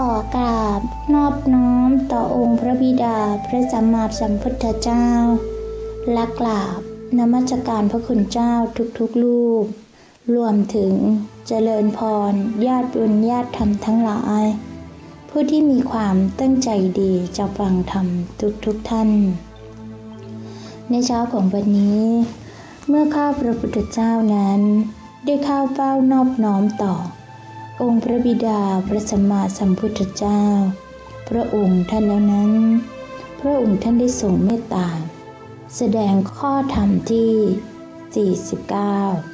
ขอกราบนอบน้อมต่อองค์พระบิดาพระสัมมาสัมพุทธเจ้า และกราบนมัสการพระคุณเจ้าทุกๆลูกรวมถึงเจริญพรญาติบุญญาติธรรมทั้งหลาย ผู้ที่มีความตั้งใจดีจะฟังธรรมทุกๆทท่าน ในเช้าของวันนี้ เมื่อข้าพระพุทธเจ้านั้น ได้เข้าเฝ้านอบน้อมต่อ องค์พระบิดาพระสัมมาสัมพุทธเจ้า พระองค์ท่านแล้วนั้น พระองค์ท่านได้ทรงเมตตา แสดงข้อธรรมที่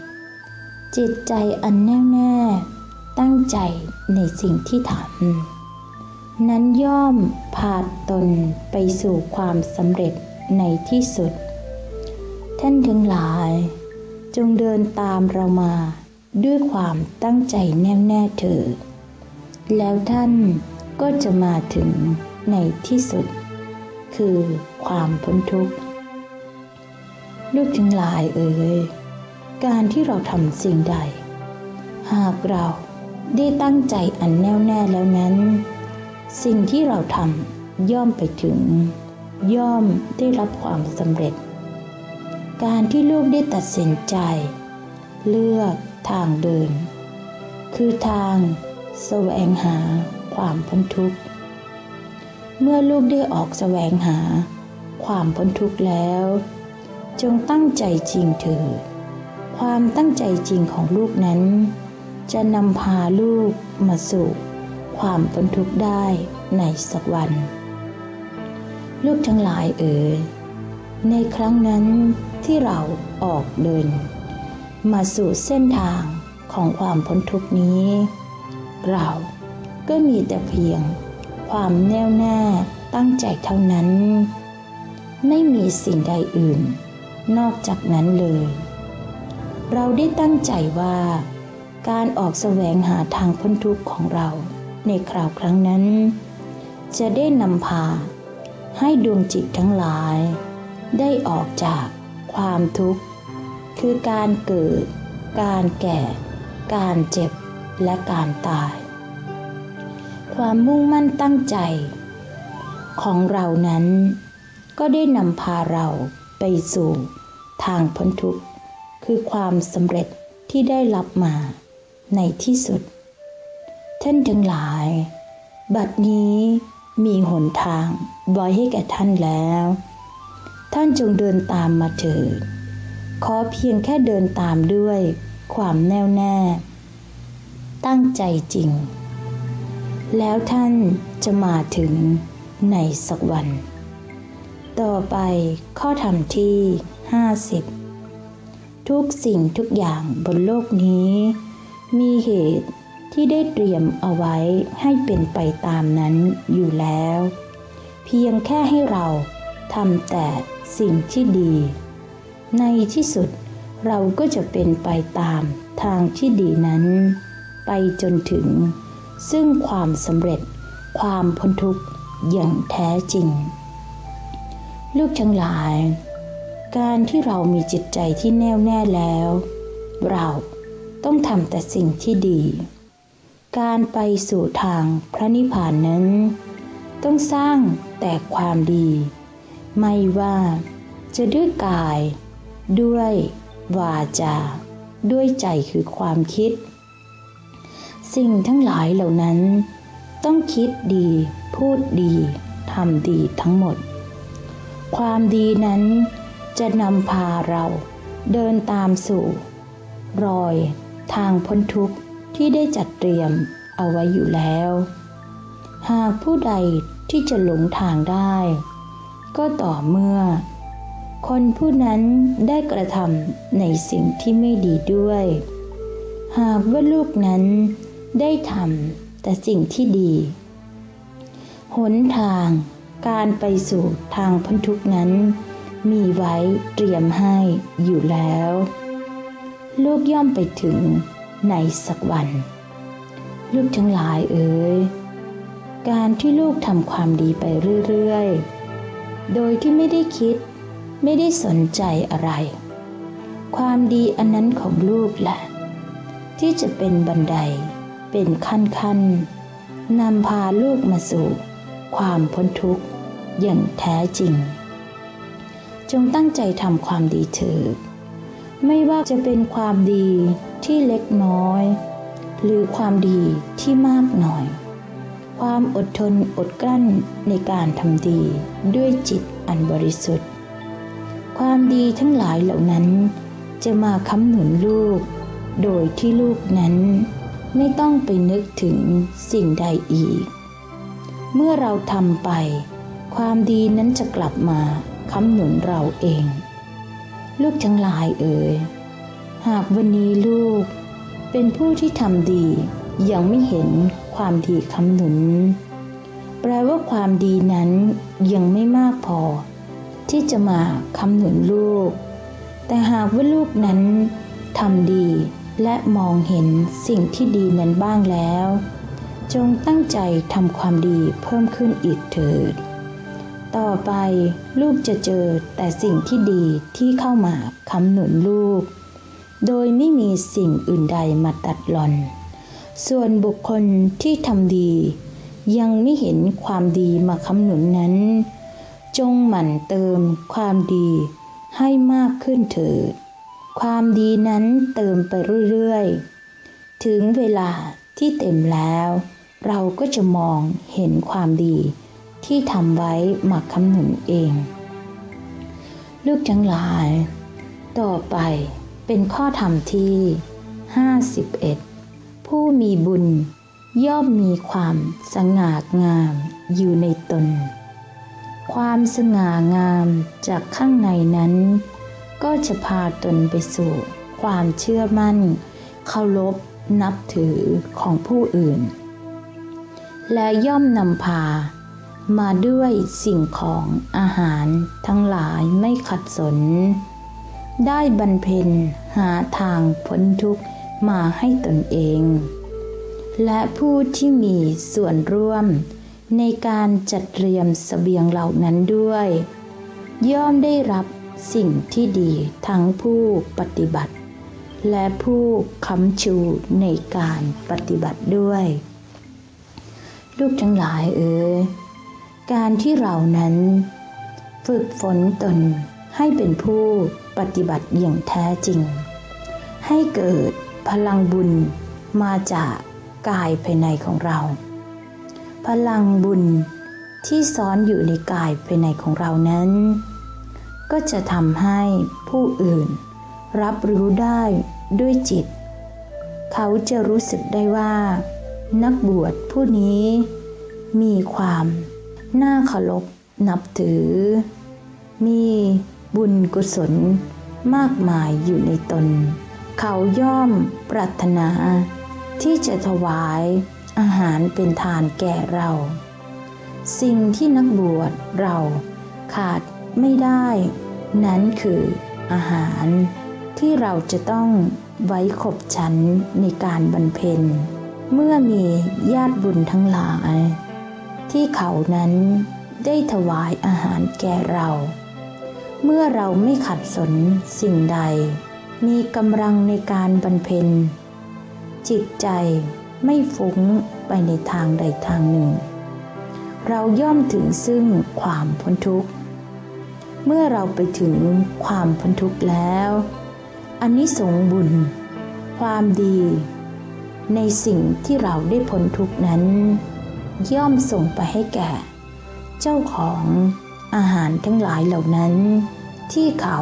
49 จิตใจอันแน่วแน่ตั้งใจในสิ่งที่ทำนั้นย่อมพาตนไปสู่ความสำเร็จในที่สุด ท่านทั้งหลาย จงเดินตามเรามา ด้วยความตั้งใจแน่วแน่เถิดแล้วท่านก็จะมาถึงในที่สุด คือความพ้นทุกข์ ลูกทั้งหลายเอ่ยการที่เราทำสิ่งใด หากเราได้ตั้งใจอันแน่วแน่แล้วนั้น สิ่งที่เราทำย่อมไปถึง ย่อมได้รับความสำเร็จ การที่ลูกได้ตัดสินใจ เลือก ทางเดิน คือทางแสวงหาความพ้นทุกข์ เมื่อลูกได้ออกแสวงหาความพ้นทุกข์แล้ว จงตั้งใจจริงเถิดความตั้งใจจริงของลูกนั้น จะนำพาลูกมาสู่ความพ้นทุกข์ได้ในสักวัน ลูกทั้งหลายเอ๋ยในครั้งนั้นที่เราออกเดิน มาสู่เส้นทางของความพ้นทุกนี้ เราก็มีแต่เพียง ความแน่วแน่ตั้งใจเท่านั้น ไม่มีสิ่งใดอื่น นอกจากนั้นเลย เราได้ตั้งใจว่า การออกแสวงหาทางพ้นทุกข์ของเราในคราวครั้งนั้น จะได้นำพา ให้ดวงจิตทั้งหลาย ได้ออกจากความทุกข์ คือการเกิด การแก่ การเจ็บ และการตาย ความมุ่งมั่นตั้งใจ ของเรานั้น ก็ได้นำพาเราไปสู่ทางพ้นทุกข์ คือความสำเร็จที่ได้รับมาในที่สุด ท่านทั้งหลาย บัดนี้มีหนทางไว้ให้แก่ท่านแล้ว ท่านจงเดินตามมาเถิด ขอเพียงแค่เดินตามด้วย ความแน่วแน่ ตั้งใจจริง แล้วท่านจะมาถึงในสักวัน ต่อไปข้อธรรมที่ 50 ทุกสิ่งทุกอย่างบนโลกนี้ มีเหตุที่ได้เตรียมเอาไว้ให้เป็นไปตามนั้นอยู่แล้ว เพียงแค่ให้เราทำแต่สิ่งที่ดี ในที่สุดเราก็จะเป็นไปตามทางที่ดีนั้น ไปจนถึง ซึ่งความสำเร็จความพ้นทุกข์อย่างแท้จริง ลูกทั้งหลาย การที่เรามีจิตใจที่แน่วแน่แล้ว เราต้องทำแต่สิ่งที่ดี การไปสู่ทางพระนิพพานนั้น ต้องสร้างแต่ความดี ไม่ว่าจะด้วยกาย ด้วย วาจา ด้วยใจคือความคิด สิ่งทั้งหลายเหล่านั้น ต้องคิดดี พูดดีทำดีทั้งหมด ความดีนั้นจะนำพาเราเดินตามสู่ รอยทางพ้นทุกข์ที่ได้จัดเตรียมเอาไว้อยู่แล้ว หากผู้ใดที่จะหลงทางได้ ก็ต่อเมื่อ คนผู้นั้นได้กระทำในสิ่งที่ไม่ดีด้วย หากว่าลูกนั้นได้ทำแต่สิ่งที่ดี หนทางการไปสู่ทางพ้นทุกนั้น มีไว้เตรียมให้อยู่แล้ว ลูกย่อมไปถึงในสักวัน ลูกทั้งหลายเอ๋ยการที่ลูกทำความดีไปเรื่อยๆ โดยที่ไม่ได้คิด ไม่ได้สนใจอะไร ความดีอันนั้นของลูกแหละที่จะเป็นบันไดเป็นขั้นขั้นนำพาลูกมาสู่ ความพ้นทุกข์อย่างแท้จริง จงตั้งใจทำความดีเถิดไม่ว่าจะเป็นความดีที่เล็กน้อย หรือความดีที่มากหน่อย ความอดทนอดกลั้นในการทำดีด้วยจิตอันบริสุทธิ์ ความดีทั้งหลายเหล่านั้น จะมาค้ำหนุนลูก โดยที่ลูกนั้นไม่ต้องไปนึกถึงสิ่งใดอีก เมื่อเราทำไป ความดีนั้นจะกลับมาค้ำหนุนเราเอง ลูกทั้งหลายเอ่ยหากวันนี้ลูกเป็นผู้ที่ทำดียังไม่เห็นความดีคำหนุน แปลว่าความดีนั้นยังไม่มากพอ ที่จะมาคำหนุนลูก แต่หากว่าลูกนั้นทำดีและมองเห็นสิ่งที่ดีนั้นบ้างแล้ว จงตั้งใจทำความดีเพิ่มขึ้นอีกเถิด ต่อไปลูกจะเจอแต่สิ่งที่ดีที่เข้ามาคำหนุนลูก โดยไม่มีสิ่งอื่นใดมาตัดหลอน ส่วนบุคคลที่ทำดี ยังไม่เห็นความดีมาคำหนุนนั้น จงหมั่นเติมความดีให้มากขึ้นเถิด ความดีนั้นเติมไปเรื่อยๆ ถึงเวลาที่เต็มแล้ว เราก็จะมองเห็นความดีที่ทำไว้มาคำหนุนเอง ลูกทั้งหลาย ต่อไปเป็นข้อธรรมที่ 51 ผู้มีบุญย่อมมีความสง่างามอยู่ในตน ความสง่างามจากข้างในนั้น ก็จะพาตนไปสู่ ความเชื่อมั่น เคารพนับถือของผู้อื่น และย่อมนำพา มาด้วยสิ่งของอาหารทั้งหลายไม่ขัดสน ได้บรรเพนหาทางพ้นทุกข์มาให้ตนเอง และผู้ที่มีส่วนร่วม ในการจัดเตรียมสเสบียงเหล่านั้นด้วย ย่อมได้รับสิ่งที่ดีทั้งผู้ปฏิบัติ และผู้ค้ำชูในการปฏิบัติด้วย ลูกทั้งหลายเอ๋ยการที่เรานั้น ฝึกฝนตนให้เป็นผู้ปฏิบัติอย่างแท้จริง ให้เกิดพลังบุญมาจากกายภายในของเรา พลังบุญที่ซ้อนอยู่ในกายภายในของเรานั้น ก็จะทำให้ผู้อื่น รับรู้ได้ด้วยจิต เขาจะรู้สึกได้ว่า นักบวชผู้นี้ มีความน่าเคารพนับถือ มีบุญกุศลมากมายอยู่ในตน เขาย่อมปรารถนาที่จะถวาย อาหารเป็นทานแก่เรา สิ่งที่นักบวชเราขาดไม่ได้ นั้นคืออาหารที่เราจะต้องไว้ขบชันในการบรรเพนเมื่อมีญาติบุญทั้งหลาย ที่เขานั้นได้ถวายอาหารแก่เรา เมื่อเราไม่ขัดสนสิ่งใด มีกำลังในการบรรเพนจิตใจ ไม่ฟุ้งไปในทางใดทางหนึ่ง เราย่อมถึงซึ่งความพ้นทุกข์ เมื่อเราไปถึงความพ้นทุกข์แล้วอันนี้สงบุญ ความดี ในสิ่งที่เราได้พ้นทุกข์นั้น ย่อมส่งไปให้แก่ เจ้าของอาหารทั้งหลายเหล่านั้น ที่เขา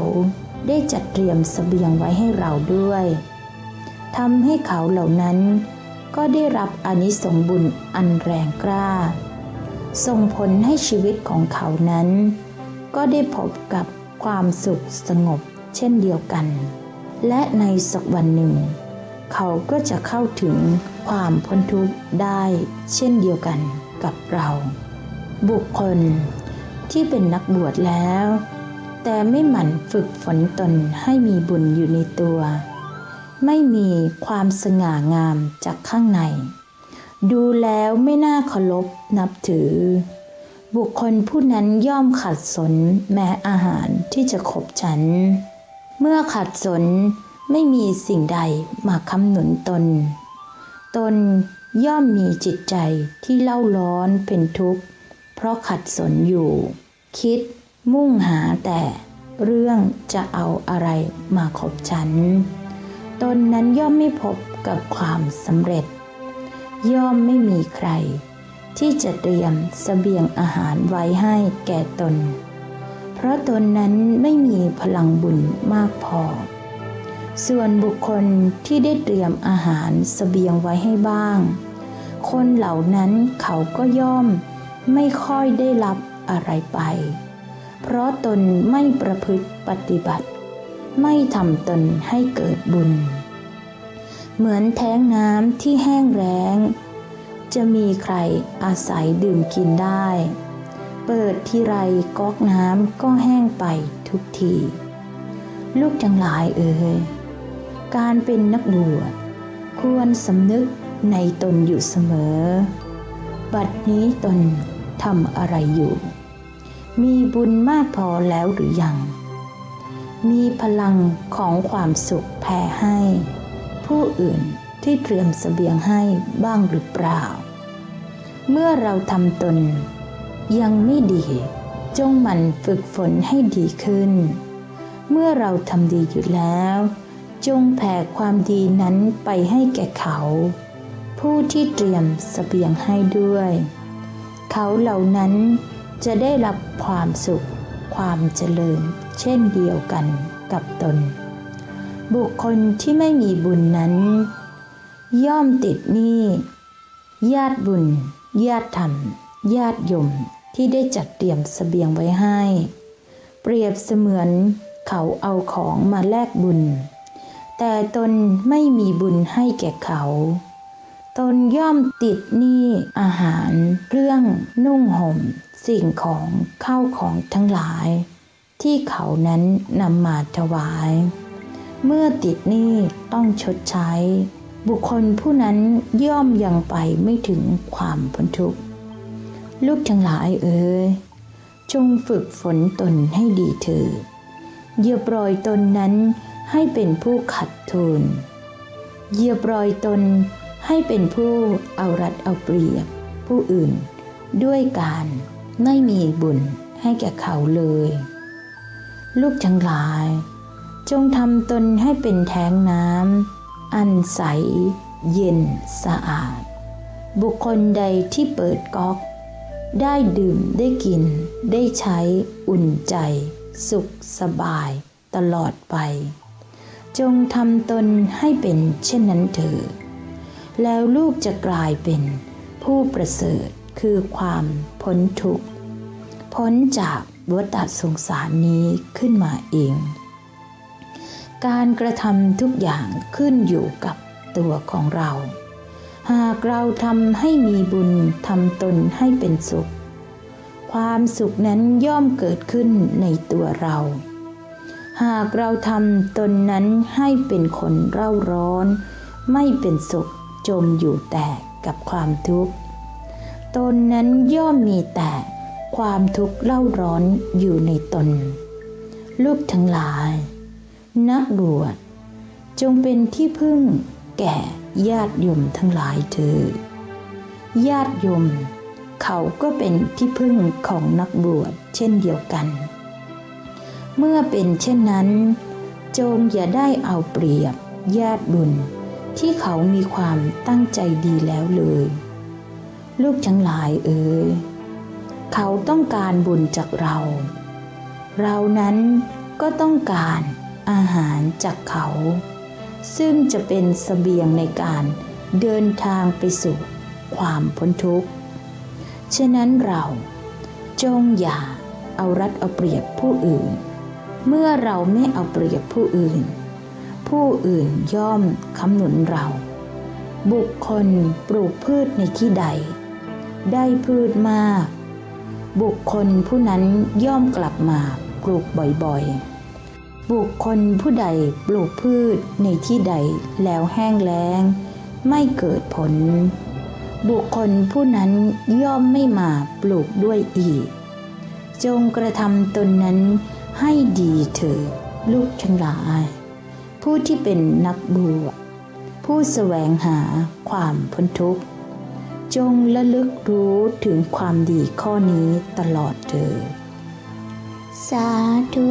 ได้จัดเตรียมสเสบียงไว้ให้เราด้วยทำให้เขาเหล่านั้น ก็ได้รับอนิสงบุญอันแรงกล้า ส่งผลให้ชีวิตของเขานั้น ก็ได้พบกับความสุขสงบเช่นเดียวกัน และในสักวันหนึ่ง เขาก็จะเข้าถึงความพ้นทุกข์ได้เช่นเดียวกันกับเรา บุคคลที่เป็นนักบวชแล้ว แต่ไม่หมั่นฝึกฝนตนให้มีบุญอยู่ในตัว ไม่มีความสง่างามจากข้างใน ดูแล้วไม่น่าเคารพนับถือ บุคคลผู้นั้นย่อมขัดสนแม้อาหารที่จะขบฉัน เมื่อขัดสนไม่มีสิ่งใดมาคำหนุนตน ตนย่อมมีจิตใจที่เล่าร้อนเป็นทุกข์ เพราะขัดสนอยู่ คิดมุ่งหาแต่เรื่องจะเอาอะไรมาขบฉัน ตนนั้นย่อมไม่พบกับความสำเร็จ ย่อมไม่มีใคร ที่จะเตรียมสเสบียงอาหารไว้ให้แก่ตน เพราะตนนั้นไม่มีพลังบุญมากพอ ส่วนบุคคลที่ได้เตรียมอาหารสเสบียงไว้ให้บ้าง คนเหล่านั้นเขาก็ย่อมไม่ค่อยได้รับอะไรไป เพราะตนไม่ประพฤติปฏิบัติ ไม่ทำตนให้เกิดบุญ เหมือนแท้งน้ำที่แห้งแล้ง จะมีใครอาศัยดื่มกินได้ เปิดที่ไรก๊อกน้ำก็แห้งไปทุกที ลูกจังหลายเอ่ยการเป็นนักบวชควรสำนึกในตนอยู่เสมอ บัดนี้ตนทำอะไรอยู่ มีบุญมากพอแล้วหรือยัง มีพลังของความสุขแผ่ให้ ผู้อื่นที่เตรียมสเสบียงให้บ้างหรือเปล่า เมื่อเราทำตน ยังไม่ดี จงมันฝึกฝนให้ดีขึ้น เมื่อเราทำดีอยู่แล้ว จงแผ่ความดีนั้นไปให้แก่เขา ผู้ที่เตรียมสเสบียงให้ด้วย เขาเหล่านั้นจะได้รับความสุขความเจริญ เช่นเดียวกันกับตน บุคคลที่ไม่มีบุญนั้น ย่อมติดหนี้ญาติบุญ ญาติธรรม ญาติยมที่ได้จัดเตรียมสเสบียงไว้ให้ เปรียบเสมือนเขาเอาของมาแลกบุญ แต่ตนไม่มีบุญให้แก่เขา ตนย่อมติดหนี้อาหารเครื่องนุ่งห่ม สิ่งของเข้าของทั้งหลาย ที่เขานั้นนำมาถวาย เมื่อติดหนี้ต้องชดใช้ บุคคลผู้นั้นย่อมยังไปไม่ถึงความพ้นทุกข์ลูกทั้งหลายเอ๋ยจงฝึกฝนตนให้ดีเถิดอย่าปล่อยตนนั้นให้เป็นผู้ขัดทุนอย่าปล่อยตนให้เป็นผู้เอารัดเอาเปรียบผู้อื่น ด้วยการไม่มีบุญให้แก่เขาเลย ลูกทั้งหลาย จงทำตนให้เป็นแท้งน้ำอันใส เย็นสะอาด บุคคลใดที่เปิดก๊อกได้ดื่มได้กิน ได้ใช้อุ่นใจ สุขสบายตลอดไป จงทำตนให้เป็นเช่นนั้นเถิดแล้วลูกจะกลายเป็นผู้ประเสริฐคือความพ้นทุกข์พ้นจาก วัฏสงสารนี้ขึ้นมาเอง การกระทำทุกอย่างขึ้นอยู่กับตัวของเรา หากเราทำให้มีบุญทำตนให้เป็นสุข ความสุขนั้นย่อมเกิดขึ้นในตัวเรา หากเราทำตนนั้นให้เป็นคนเร่าร้อน ไม่เป็นสุขจมอยู่แต่กับความทุกข์ ตนนั้นย่อมมีแต่ ความทุกข์เล่าร้อนอยู่ในตน ลูกทั้งหลาย นักบวชจงเป็นที่พึ่งแก่ญาติโยมทั้งหลายเถิดญาติโยมเขาก็เป็นที่พึ่งของนักบวชเช่นเดียวกัน เมื่อเป็นเช่นนั้น จงอย่าได้เอาเปรียบญาติบุญที่เขามีความตั้งใจดีแล้วเลย ลูกทั้งหลายเอ๋ย เขาต้องการบุญจากเรา เรานั้นก็ต้องการอาหารจากเขา ซึ่งจะเป็นสเสบียงในการเดินทางไปสู่ความพ้นทุกข์ ฉะนั้นเราจงอย่าเอารัดเอาเปรียบผู้อื่น เมื่อเราไม่เอาเปรียบผู้อื่น ผู้อื่นย่อมคำหนุนเรา บุคคลปลูกพืชในที่ใด ได้พืชมาก บุคคลผู้นั้นย่อมกลับมาปลูกบ่อยๆ บุคคลผู้ใดปลูกพืชในที่ใดแล้วแห้งแล้ง ไม่เกิดผล บุคคลผู้นั้นย่อมไม่มาปลูกด้วยอีก จงกระทำตนนั้นให้ดีเถิดลูกทั้งหลาย ผู้ที่เป็นนักบวชผู้แสวงหาความพ้นทุกข์ จงระลึกรู้ถึงความดีข้อนี้ตลอดเถิดสาธุ